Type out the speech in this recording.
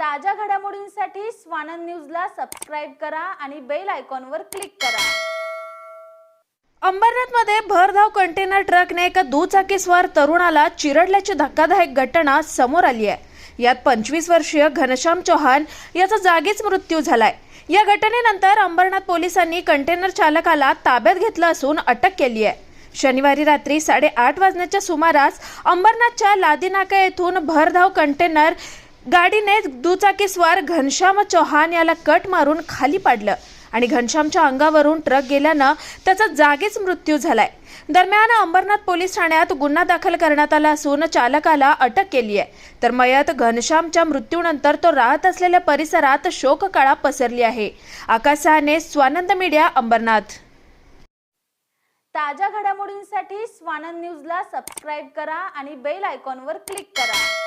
ताज्या घडामोडींसाठी स्वानंद न्यूजला सबस्क्राईब करा आणि बेल आयकॉनवर क्लिक करा. अंबरनाथमध्ये भरधाव कंटेनर ट्रकने एका दुचाकीस्वार तरुणाला चिरडल्याची धक्कादायक घटना समोर आली आहे. यात पंचवीस वर्षीय घनश्याम चौहान याचा जागीच मृत्यू झालाय. या घटनेनंतर अंबरनाथ पोलिसांनी कंटेनर चालकाला ताब्यात घेतलं असून अटक केली आहे. शनिवारी रात्री साडेआठ वाजण्याच्या सुमारास अंबरनाथच्या लादीनाका येथून भरधाव कंटेनर गाडीने दुचाकीस्वार घनश्याम चौहान याला कट मारून खाली पाडलं आणि घनश्यामच्या अंगावरून ट्रक गेल्यानं त्याचा जागीच मृत्यू झालाय. दरम्यान अंबरनाथ पोलीस ठाण्यात गुन्हा दाखल करण्यात आला असून चालकाला अटक केली आहे तर मयत घनश्यामच्या मृत्यूनंतर तो राहत असलेल्या परिसरात शोककळा पसरली आहे. आकाशाने स्वानंद मीडिया अंबरनाथ. ताज्या घडामोडींसाठी स्वानंद न्यूजला सबस्क्राईब करा आणि बेल आयकॉनवर क्लिक करा.